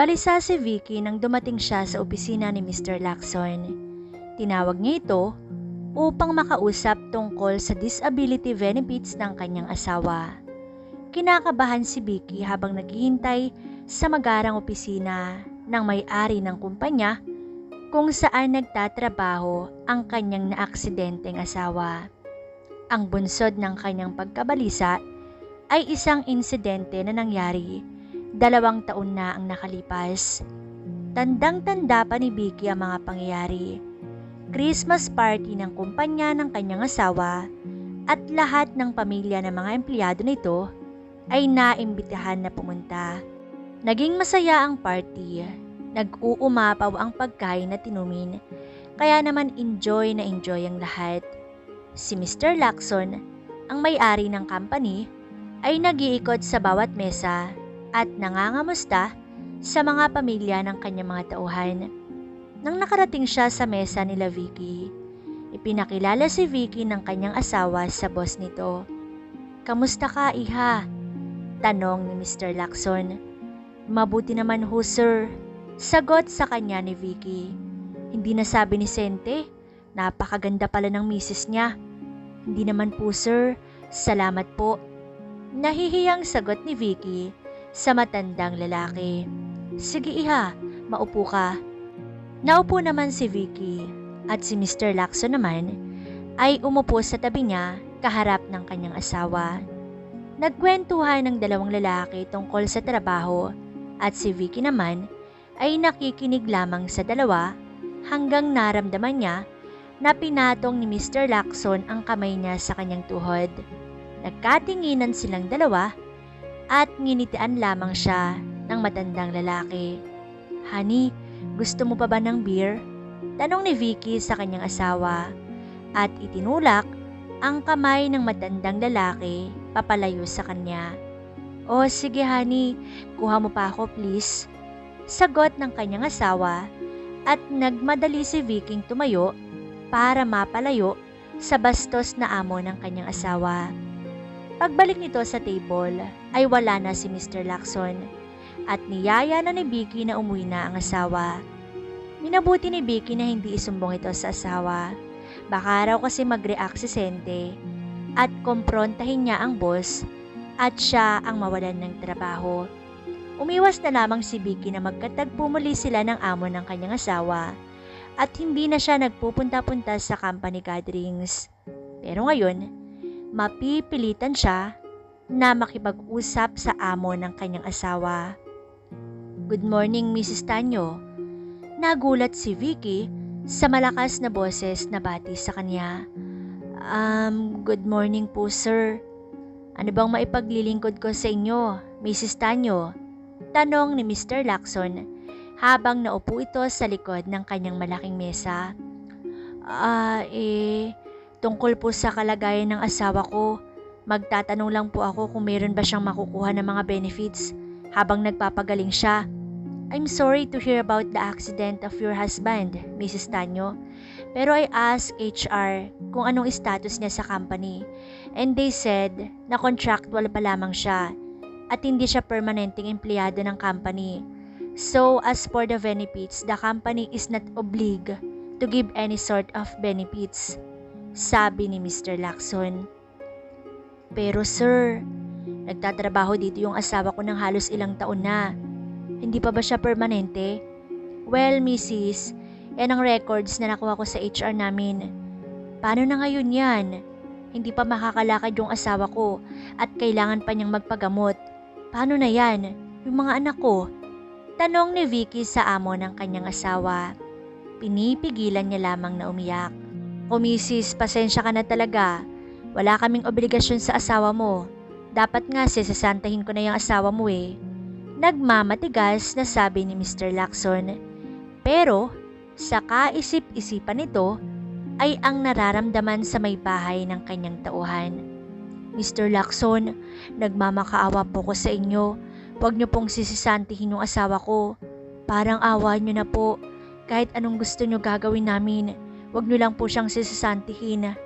Balisa si Vicky nang dumating siya sa opisina ni Mr. Lacson. Tinawag niya ito upang makausap tungkol sa disability benefits ng kanyang asawa. Kinakabahan si Vicky habang naghihintay sa magarang opisina ng may-ari ng kumpanya kung saan nagtatrabaho ang kanyang naaksidenteng asawa. Ang bunsod ng kanyang pagkabalisa ay isang insidente na nangyari dalawang taon na ang nakalipas. Tandang-tanda pa ni Vicky ang mga pangyayari. Christmas party ng kumpanya ng kanyang asawa at lahat ng pamilya ng mga empleyado nito ay naimbitahan na pumunta. Naging masaya ang party. Nag-uumapaw ang pagkain na tinumin. Kaya naman enjoy na enjoy ang lahat. Si Mr. Lacson, ang may-ari ng company, ay nag-iikot sa bawat mesa at nangangamusta sa mga pamilya ng kanyang mga tauhan. Nang nakarating siya sa mesa nila Vicky, ipinakilala si Vicky ng kanyang asawa sa boss nito. Kamusta ka, iha? Tanong ni Mr. Lacson. Mabuti naman ho, sir. Sagot sa kanya ni Vicky. Hindi na sabi ni Sente, napakaganda pala ng misis niya. Hindi naman po, sir. Salamat po. Nahihiyang sagot ni Vicky sa matandang lalaki. Sige iha, maupo ka. Naupo naman si Vicky at si Mr. Lacson naman ay umupo sa tabi niya kaharap ng kanyang asawa. Nagkwentuhan ng dalawang lalaki tungkol sa trabaho at si Vicky naman ay nakikinig lamang sa dalawa hanggang naramdaman niya na pinatong ni Mr. Lacson ang kamay niya sa kanyang tuhod. Nagkatinginan silang dalawa at nginitian lamang siya ng matandang lalaki. Honey, gusto mo pa ba ng beer? Tanong ni Vicky sa kanyang asawa at itinulak ang kamay ng matandang lalaki papalayo sa kanya. O sige honey, kuha mo pa ako please. Sagot ng kanyang asawa at nagmadali si Vicky tumayo para mapalayo sa bastos na amo ng kanyang asawa. Pagbalik nito sa table ay wala na si Mr. Lacson at niyaya na ni Vicky na umuwi na ang asawa. Minabuti ni Vicky na hindi isumbong ito sa asawa. Baka raw kasi mag-react si Sente at komprontahin niya ang boss at siya ang mawalan ng trabaho. Umiwas na lamang si Vicky na magkatagpo muli sila ng amo ng kanyang asawa at hindi na siya nagpupunta-punta sa company gatherings. Pero ngayon, mapipilitan siya na makipag-usap sa amo ng kanyang asawa. Good morning, Mrs. Tanyo. Nagulat si Vicky sa malakas na boses na bati sa kanya. Um, good morning po, sir. Ano bang maipaglilingkod ko sa inyo, Mrs. Tanyo? Tanong ni Mr. Lacson habang naupo ito sa likod ng kanyang malaking mesa. Ah, eh, tungkol po sa kalagayan ng asawa ko, magtatanong lang po ako kung meron ba siyang makukuha ng mga benefits habang nagpapagaling siya. I'm sorry to hear about the accident of your husband, Mrs. Tanyo. Pero I asked HR kung anong status niya sa company. And they said na contractual pa lamang siya at hindi siya permanenteng empleyado ng company. So as for the benefits, the company is not obliged to give any sort of benefits, sabi ni Mr. Lacson. Pero sir, nagtatrabaho dito yung asawa ko ng halos ilang taon na. Hindi pa ba siya permanente? Well, Mrs., yan ang records na nakuha ko sa HR namin. Paano na ngayon yan? Hindi pa makakalakad yung asawa ko at kailangan pa niyang magpagamot. Paano na yan? Yung mga anak ko? Tanong ni Vicky sa amo ng kanyang asawa. Pinipigilan niya lamang na umiyak. O misis, pasensya ka na talaga. Wala kaming obligasyon sa asawa mo. Dapat nga sisasantahin ko na yung asawa mo eh. Nagmamatigas na sabi ni Mr. Lacson. Pero sa kaisip-isipan nito ay ang nararamdaman sa may bahay ng kanyang tauhan. Mr. Lacson, nagmamakaawa po ko sa inyo. Huwag niyo pong sisisantihin yung asawa ko. Parang awa niyo na po. Kahit anong gusto niyo gagawin namin, huwag niyo lang po siyang sisisantihin.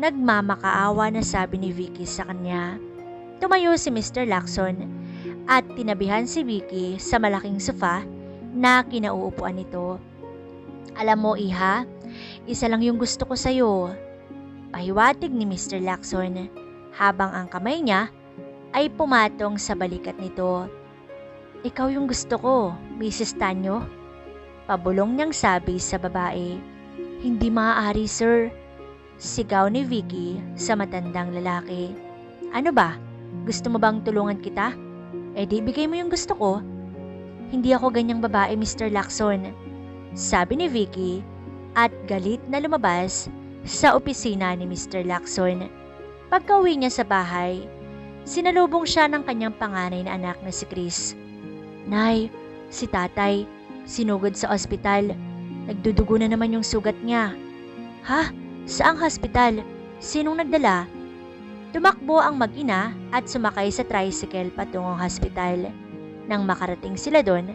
Nagmamakaawa na sabi ni Vicky sa kanya. Tumayo si Mr. Lacson at tinabihan si Vicky sa malaking sofa na kinauupuan nito. Alam mo, Iha, isa lang yung gusto ko sa'yo. Pahiwatig ni Mr. Lacson habang ang kamay niya ay pumatong sa balikat nito. Ikaw yung gusto ko, Mrs. Tanyo. Pabulong niyang sabi sa babae. Hindi maaari, sir. Sigaw ni Vicky sa matandang lalaki. Ano ba? Gusto mo bang tulungan kita? Eh di bigay mo yung gusto ko. Hindi ako ganyang babae, Mr. Lacson. Sabi ni Vicky at galit na lumabas sa opisina ni Mr. Lacson. Pagka-uwi niya sa bahay, sinalubong siya ng kanyang panganay na anak na si Chris. Nay, si tatay, sinugod sa ospital. Nagdudugo na naman yung sugat niya. Ha? Saang hospital? Sinong nagdala? Tumakbo ang mag-ina at sumakay sa tricycle patungong hospital. Nang makarating sila doon,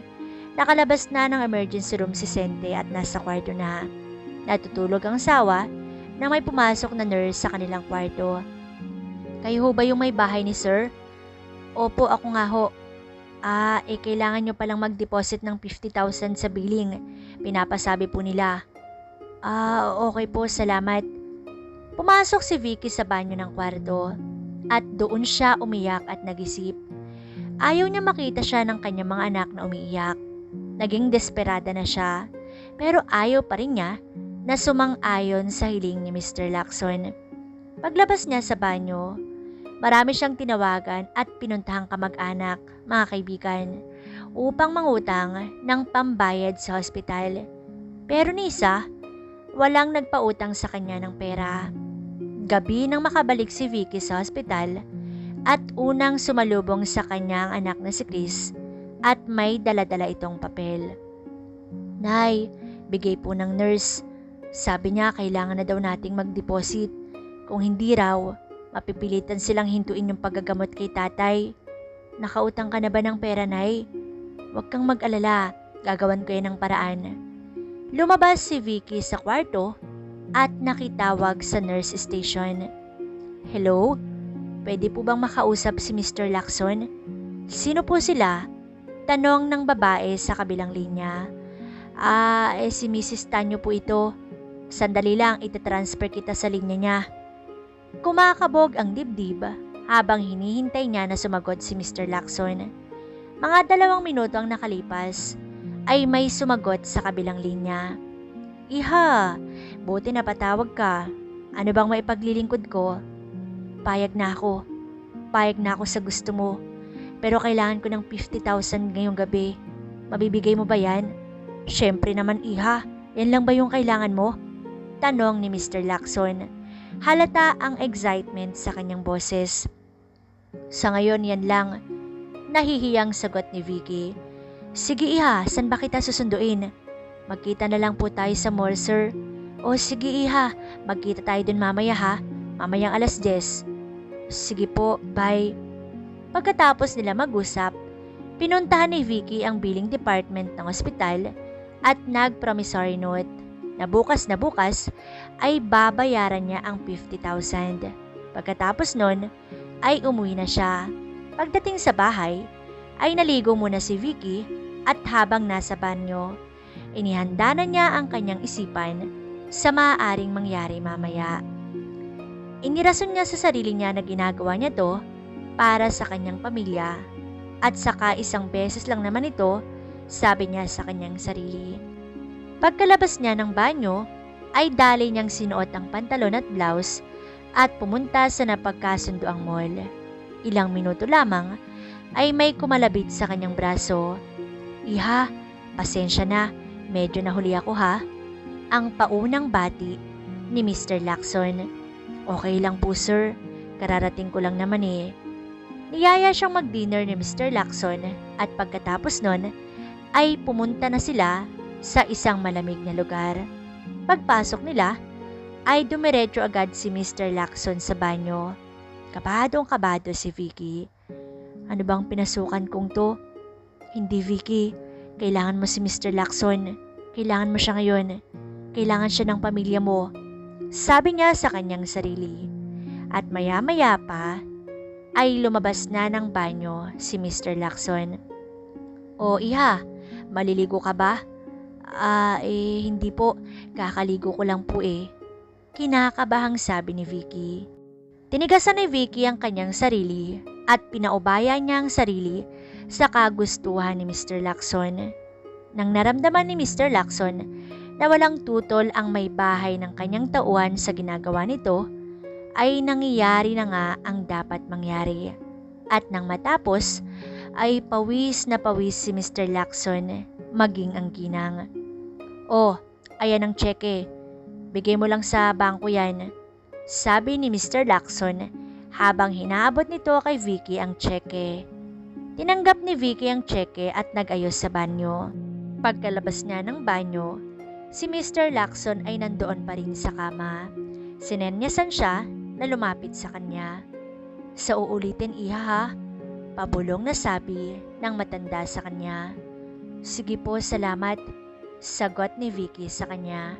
nakalabas na ng emergency room si Sente at nasa kwarto na. Natutulog ang sawa nang may pumasok na nurse sa kanilang kwarto. Kayo ho ba yung may bahay ni sir? Opo, ako nga ho. Ah, eh kailangan nyo palang mag-deposit ng 50,000 sa billing. Pinapasabi po nila. Ah, okay po, salamat. Pumasok si Vicky sa banyo ng kwarto at doon siya umiyak at nagisip. Ayaw niya makita siya ng kanyang mga anak na umiiyak. Naging desperada na siya pero ayaw pa rin niya na sumang-ayon sa hiling ni Mr. Lacson. Paglabas niya sa banyo, marami siyang tinawagan at pinuntahang kamag-anak, mga kaibigan, upang mangutang ng pambayad sa hospital. Pero ni isa, walang nagpautang sa kanya ng pera. Gabi nang makabalik si Vicky sa hospital at unang sumalubong sa kanyang anak na si Chris at may daladala itong papel. Nay, bigay po ng nurse. Sabi niya kailangan na daw nating mag-deposit. Kung hindi raw, mapipilitan silang hintuin yung paggagamot kay tatay. Nakautang ka na ba ng pera, Nay? Huwag kang mag-alala, gagawan ko yan ng paraan. Lumabas si Vicky sa kwarto at nakitawag sa nurse station. Hello? Pwede po bang makausap si Mr. Lacson? Sino po sila? Tanong ng babae sa kabilang linya. Ah, eh si Mrs. Tanyo po ito. Sandali lang, itatransfer kita sa linya niya. Kumakabog ang dibdib habang hinihintay niya na sumagot si Mr. Lacson. Mga dalawang minuto ang nakalipas ay may sumagot sa kabilang linya. Iha, buti na patawag ka. Ano bang maipaglilingkod ko? Payag na ako. Payag na ako sa gusto mo. Pero kailangan ko ng 50,000 ngayong gabi. Mabibigay mo ba yan? Siyempre naman iha. Yan lang ba yung kailangan mo? Tanong ni Mr. Lacson. Halata ang excitement sa kanyang boses. Sa ngayon yan lang. Nahihiyang sagot ni Vicky. Sige iha, saan ba kita susunduin? Magkita na lang po tayo sa mall, sir. O sige iha, magkita tayo dun mamaya ha. Mamayang alas 10. Sige po, bye. Pagkatapos nila mag-usap, pinuntahan ni Vicky ang billing department ng ospital at nag-promissory note na bukas na bukas ay babayaran niya ang 50,000. Pagkatapos nun, ay umuwi na siya. Pagdating sa bahay, ay naligo muna si Vicky at habang nasa banyo, Inihanda na niya ang kanyang isipan sa maaaring mangyari mamaya. Inirason niya sa sarili niya na ginagawa niya to para sa kanyang pamilya at saka isang beses lang naman ito, sabi niya sa kanyang sarili. Pagkalabas niya ng banyo, ay dali niyang sinuot ang pantalon at blouse at pumunta sa napagkasundoang mall. Ilang minuto lamang ay may kumalabit sa kanyang braso. Iha, pasensya na, Medyo nahuli ako ha. Ang paunang bati ni Mr. Lacson. Okay lang po sir, kararating ko lang naman eh. Niyaya siyang mag-dinner ni Mr. Lacson at pagkatapos nun ay pumunta na sila sa isang malamig na lugar. Pagpasok nila ay dumiretso agad si Mr. Lacson sa banyo. Kabadong kabado si Vicky. Ano bang pinasukan kong to? Hindi Vicky, kailangan mo si Mr. Lacson. Kailangan mo siya ngayon. Kailangan siya ng pamilya mo. Sabi niya sa kanyang sarili. At maya-maya pa ay lumabas na ng banyo si Mr. Lacson. O iha, maliligo ka ba? Ah, eh, hindi po. Kakaligo ko lang po eh. Kinakabahang sabi ni Vicky. Tinigasan ni Vicky ang kanyang sarili at pinaubaya niya ang sarili sa kagustuhan ni Mr. Lacson. Nang naramdaman ni Mr. Lacson na walang tutol ang may bahay ng kanyang tauhan sa ginagawa nito, ay nangyayari na nga ang dapat mangyari. At nang matapos, ay pawis na pawis si Mr. Lacson maging ang ginang. Oh, ayan ang cheque. Bigay mo lang sa bangko yan. Sabi ni Mr. Lacson habang hinaabot nito kay Vicky ang cheque. Tinanggap ni Vicky ang cheque at nag-ayos sa banyo. Pagkalabas niya ng banyo, si Mr. Lacson ay nandoon pa rin sa kama. Sinenyasan siya na lumapit sa kanya. Sa uulitin iha ha, pabulong na sabi ng matanda sa kanya. Sige po, salamat, sagot ni Vicky sa kanya.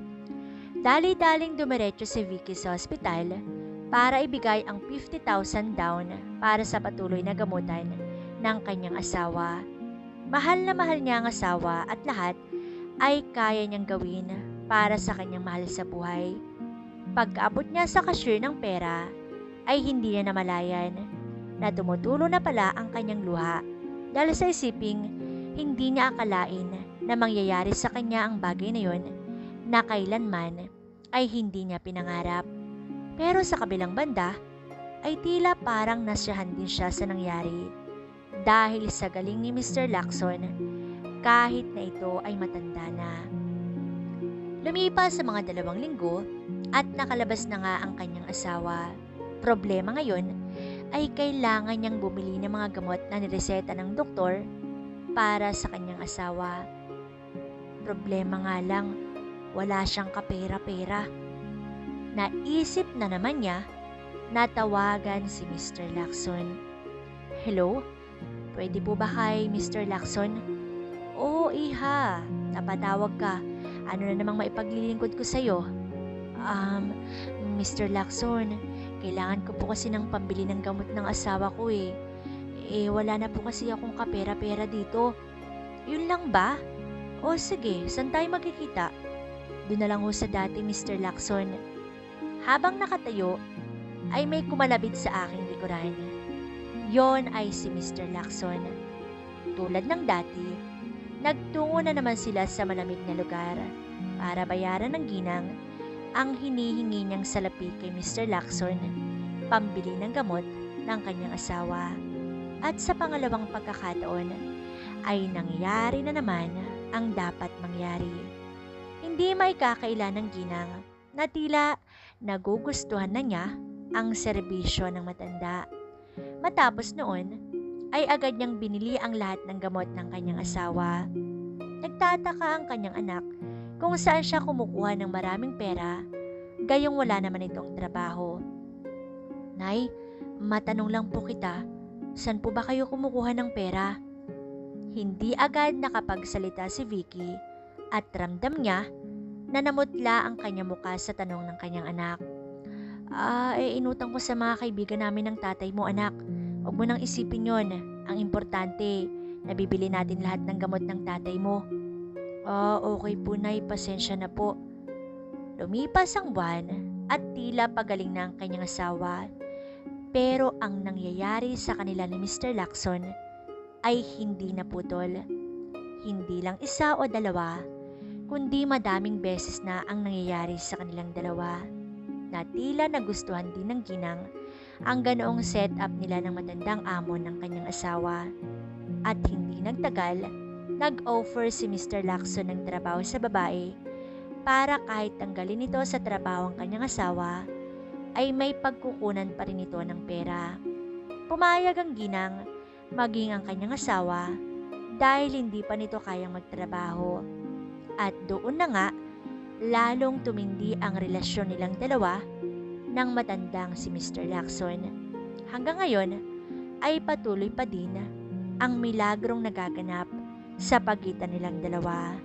Dali-daling dumiretso si Vicky sa ospital para ibigay ang 50,000 down para sa patuloy na gamutan ng kanyang asawa. Mahal na mahal niya ang asawa at lahat ay kaya niyang gawin para sa kanyang mahal sa buhay. Pagkaabot niya sa cashier ng pera, ay hindi niya namalayan na tumutulo na pala ang kanyang luha dahil sa isiping hindi niya akalain na mangyayari sa kanya ang bagay na yon na kailanman ay hindi niya pinangarap. Pero sa kabilang banda, ay tila parang nasyahan din siya sa nangyari dahil sa galing ni Mr. Lacson kahit na ito ay matanda na. Lumipas sa mga dalawang linggo at nakalabas na nga ang kanyang asawa. Problema ngayon ay kailangan niyang bumili ng mga gamot na nireseta ng doktor para sa kanyang asawa. Problema nga lang, wala siyang kapera-pera. Naisip na naman niya na tawagan si Mr. Lacson. Hello? Pwede po ba kay Mr. Lacson? Oo, iha. Napatawag ka. Ano na namang maipaglilingkod ko sa'yo? Um, Mr. Lacson, kailangan ko po kasi ng pambili ng gamot ng asawa ko eh. Eh, wala na po kasi akong kapera-pera dito. Yun lang ba? O sige, saan tayo magkikita? Doon na lang ho sa dati, Mr. Lacson. Habang nakatayo, ay may kumalabit sa aking likuran. Yon ay si Mr. Lacson. Tulad ng dati, nagtungo na naman sila sa malamig na lugar para bayaran ng ginang ang hinihingi niyang salapi kay Mr. Lacson, pambili ng gamot ng kanyang asawa. At sa pangalawang pagkakataon, ay nangyari na naman ang dapat mangyari. Hindi may kakaila ng ginang na tila nagugustuhan na niya ang serbisyo ng matanda. Matapos noon, ay agad niyang binili ang lahat ng gamot ng kanyang asawa. Nagtataka ang kanyang anak kung saan siya kumukuha ng maraming pera, gayong wala naman itong trabaho. Nay, matanong lang po kita, saan po ba kayo kumukuha ng pera? Hindi agad nakapagsalita si Vicky at ramdam niya na namutla ang kanyang muka sa tanong ng kanyang anak. Ah, eh, inutang ko sa mga kaibigan namin ng tatay mo, anak. Huwag mo nang isipin yon. Ang importante, nabibili natin lahat ng gamot ng tatay mo. Ah, okay po, Nay. Pasensya na po. Lumipas ang buwan at tila pagaling na ang kanyang asawa. Pero ang nangyayari sa kanila ni Mr. Lacson ay hindi naputol. Hindi lang isa o dalawa, kundi madaming beses na ang nangyayari sa kanilang dalawa na tila nagustuhan din ng ginang ang ganoong setup nila ng matandang amo ng kanyang asawa. At hindi nagtagal, nag-offer si Mr. Lacson ng trabaho sa babae para kahit tanggalin ito sa trabaho ang kanyang asawa, ay may pagkukunan pa rin ito ng pera. Pumayag ang ginang, maging ang kanyang asawa, dahil hindi pa nito kayang magtrabaho. At doon na nga, lalong tumindi ang relasyon nilang dalawa ng matandang si Mr. Lacson. Hanggang ngayon, ay patuloy pa din ang milagrong nagaganap sa pagitan nilang dalawa.